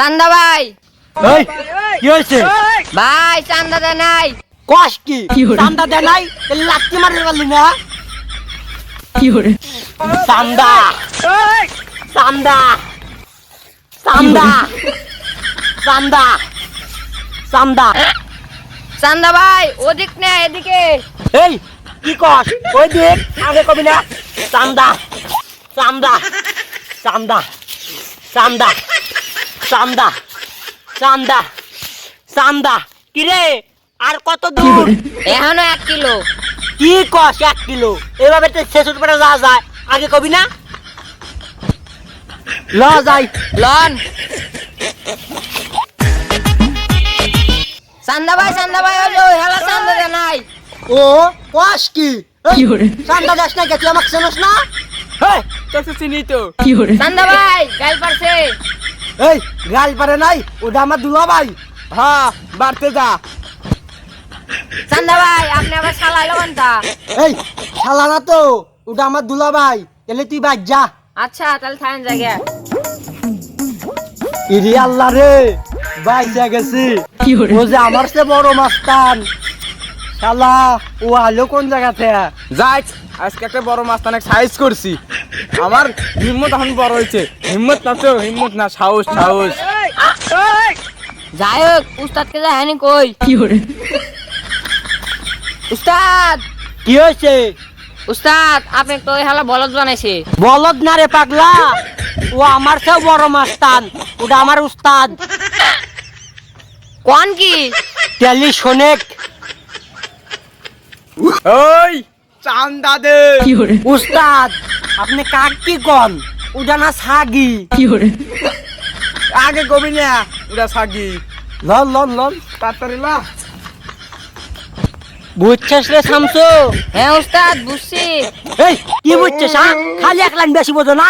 চান্দা ভাই। এই কি হয়েছে? ভাই চান্দা দেয় নাই। কষ কি? চান্দা দে নাই? লাত্তি মারতে পারলি না? চান্দা। চান্দা। চান্দা। চান্দা। চান্দা। চান্দা ভাই ওদিক না এদিকে। এই কি কস? ওই দিক আগে কবি না। চান্দা। চান্দা। চান্দা। চান্দা। চান্দা চান্দা চান্দা। কিরে আর কত দূর? এখনও এক কিলো। কি কস এক কিলো? এভাবে তো শেষ উপরে যাওয়া যায়। আগে কবি না? ল যাই। লন। চান্দা ভাই চান্দা ভাই ওই হেলা চান্দা দেয় নাই। ও কস কি? চান্দা দাস না তুই আমাকে চেনস না? হেই, তোকে চিনি তো। চান্দা ভাই গাইল পারছে। এই গাল পারে নাই ওটা আমার দুলা ভাই। হ্যাঁ বাড়তে যা। চান্দা ভাই আপনি আবার লবেন তা এই শালা না তো ওটা আমার দুলা ভাই। তাহলে তুই বাজ যা। আচ্ছা তাহলে থাকেন জায়গা ইরি আল্লাহ রে বাইসা গেছি। ও যে আমার সে বড় মাস্তান। শালা ও আলো কোন জায়গাতে? যাই আজকে একটা বড় মাছ অনেক সাইজ করছি। আমার হিম্মত এখন বড় হয়েছে। হিম্মত না তো হিম্মত না সাহস সাহস। যাই হোক উস্তাদকে যায়নি কই। কি হরে উস্তাদ! কি হয়েছে? উস্তাদ আপনি তো ওই হেলা বলদ বানাইছে। বলদ না রে পাগলা। ও আমার সে বড় মাস্তান ওটা আমার উস্তাদ। কোন কি? টেলি শোনেক ওই! চান্দা দে উস্তাদ আপনি কাক কি কন? ওটা না সাগি? আগে কবি না ওটা সাগি। লল লল লল তাড়াতাড়ি লা। বুঝছিস রে শামসু? হ্যাঁ উস্তাদ বুঝছি। এই কি বুঝছিস হ্যাঁ? খালি এক লাইন বেশি বোঝো না।